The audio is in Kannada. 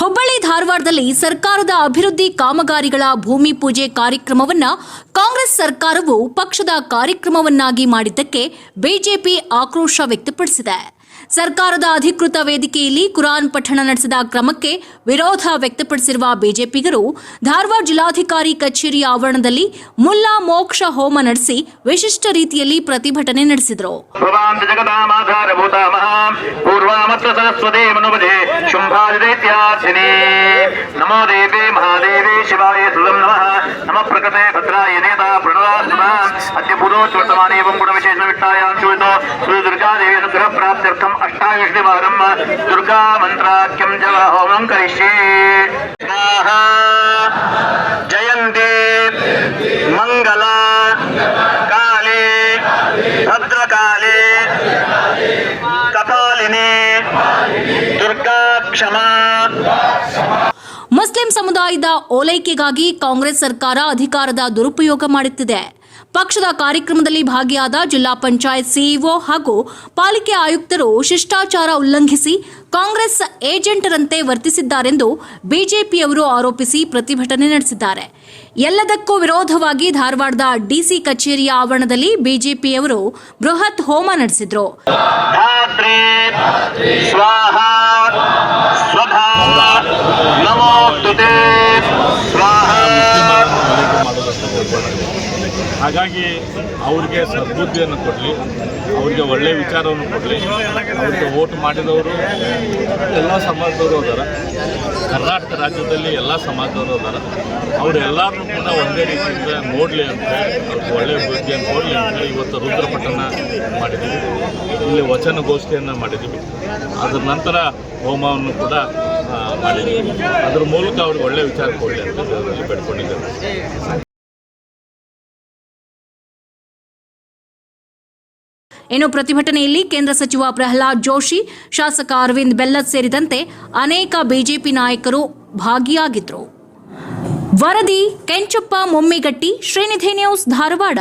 ಹುಬ್ಬಳ್ಳಿ ಧಾರವಾಡದಲ್ಲಿ ಸರ್ಕಾರದ ಅಭಿವೃದ್ಧಿ ಕಾಮಗಾರಿಗಳ ಭೂಮಿ ಪೂಜೆ ಕಾರ್ಯಕ್ರಮವನ್ನ ಕಾಂಗ್ರೆಸ್ ಸರ್ಕಾರವು ಪಕ್ಷದ ಕಾರ್ಯಕ್ರಮವನ್ನಾಗಿ ಮಾಡಿದ್ದಕ್ಕೆ ಬಿಜೆಪಿ ಆಕ್ರೋಶ ವ್ಯಕ್ತಪಡಿಸಿದೆ. ಸರ್ಕಾರದ ಅಧಿಕೃತ ವೇದಿಕೆಯಲ್ಲಿ ಕುರಾನ್ ಪಠಣ ನಡೆಸಿದ ಕ್ರಮಕ್ಕೆ ವಿರೋಧ ವ್ಯಕ್ತಪಡಿಸಿರುವ ಬಿಜೆಪಿಗರು ಧಾರವಾಡ ಜಿಲ್ಲಾಧಿಕಾರಿ ಕಚೇರಿ ಆವರಣದಲ್ಲಿ ಮುಲ್ಲಾ ಮೋಕ್ಷ ಹೋಮ ನಡೆಸಿ ವಿಶಿಷ್ಟ ರೀತಿಯಲ್ಲಿ ಪ್ರತಿಭಟನೆ ನಡೆಸಿದರು. सर्वामत्र सरस्वते मनुवधे नमो देवे महादेवे शिवाय सुदं नमः। नमः प्रकृते भद्राय नेता प्रणवात्मा अद्य पुरोच वर्तमाने एवं गुणविशेषविष्टायां शूतो सूर्यदुर्गादेवी अनुग्रहप्राप्त्यर्थम् अष्टाविष्णुवारं दुर्गामन्त्राख्यं जव होमं करिष्ये जयंती मंगला काले। भद्र। ಮುಸ್ಲಿಂ ಸಮುದಾಯದ ಓಲೈಕೆಗಾಗಿ ಕಾಂಗ್ರೆಸ್ ಸರ್ಕಾರ ಅಧಿಕಾರದ ದುರುಪಯೋಗ ಮಾಡುತ್ತಿದೆ. ಪಕ್ಷದ ಕಾರ್ಯಕ್ರಮದಲ್ಲಿ ಭಾಗಿಯಾದ ಜಿಲ್ಲಾ ಪಂಚಾಯತ್ ಸಿಇಒ ಹಾಗೂ ಪಾಲಿಕೆ ಆಯುಕ್ತರು ಶಿಷ್ಟಾಚಾರ ಉಲ್ಲಂಘಿಸಿ ಕಾಂಗ್ರೆಸ್ ಏಜೆಂಟರಂತೆ ವರ್ತಿಸಿದ್ದಾರೆಂದು ಬಿಜೆಪಿಯವರು ಆರೋಪಿಸಿ ಪ್ರತಿಭಟನೆ ನಡೆಸಿದ್ದಾರೆ. ಎಲ್ಲದಕ್ಕೂ ವಿರೋಧವಾಗಿ ಧಾರವಾಡದ ಡಿಸಿ ಕಚೇರಿಯ ಆವರಣದಲ್ಲಿ ಬಿಜೆಪಿಯವರು ಬೃಹತ್ ಹೋಮ ನಡೆಸಿದ್ರು. రాత్రి స్వాహ స్వధా నమోస్తుతే స్వాహ ಹಾಗಾಗಿ ಅವ್ರಿಗೆ ಸದ್ಬುದ್ಧಿಯನ್ನು ಕೊಡಲಿ, ಅವ್ರಿಗೆ ಒಳ್ಳೆಯ ವಿಚಾರವನ್ನು ಕೊಡಲಿ. ಅವ್ರಿಗೆ ವೋಟ್ ಮಾಡಿದವರು ಎಲ್ಲ ಸಮಾಜದವರು ಅದಾರ. ಕರ್ನಾಟಕ ರಾಜ್ಯದಲ್ಲಿ ಎಲ್ಲ ಸಮಾಜದವರು ಅದಾರ. ಅವರೆಲ್ಲರೂ ಕೂಡ ಒಂದೇ ರೀತಿಯಿಂದ ನೋಡಲಿ ಅಂತ ಅವ್ರಿಗೆ ಒಳ್ಳೆಯ ಬುದ್ಧಿಯನ್ನು ಕೊಡಲಿ ಅಂತ ಹೇಳಿ ಇವತ್ತು ರುದ್ರಪಟ್ಟಣ ಮಾಡಿದ್ವಿ. ಇಲ್ಲಿ ವಚನಗೋಷ್ಠಿಯನ್ನು ಮಾಡಿದ್ದೀವಿ ಅದರ ನಂತರ ಹೋಮವನ್ನು ಕೂಡ ಮಾಡಿದ್ದೀವಿ ಅದ್ರ ಮೂಲಕ ಅವ್ರಿಗೆ ಒಳ್ಳೆಯ ವಿಚಾರ ಕೊಡಲಿ ಅಂತ ದೇವರಲ್ಲಿ ಇನ್ನು ಪ್ರತಿಭಟನೆಯಲ್ಲಿ ಕೇಂದ್ರ ಸಚಿವ ಪ್ರಹ್ಲಾದ್ ಜೋಶಿ, ಶಾಸಕ ಅರವಿಂದ್ ಬೆಲ್ಲದ್ ಸೇರಿದಂತೆ ಅನೇಕ ಬಿಜೆಪಿ ನಾಯಕರು ಭಾಗಿಯಾಗಿದ್ದರು ವರದಿ ಕೆಂಚಪ್ಪ ಮೊಮ್ಮಿಗಟ್ಟಿ, ಶ್ರೀನಿಧಿ ನ್ಯೂಸ್ ಧಾರವಾಡ.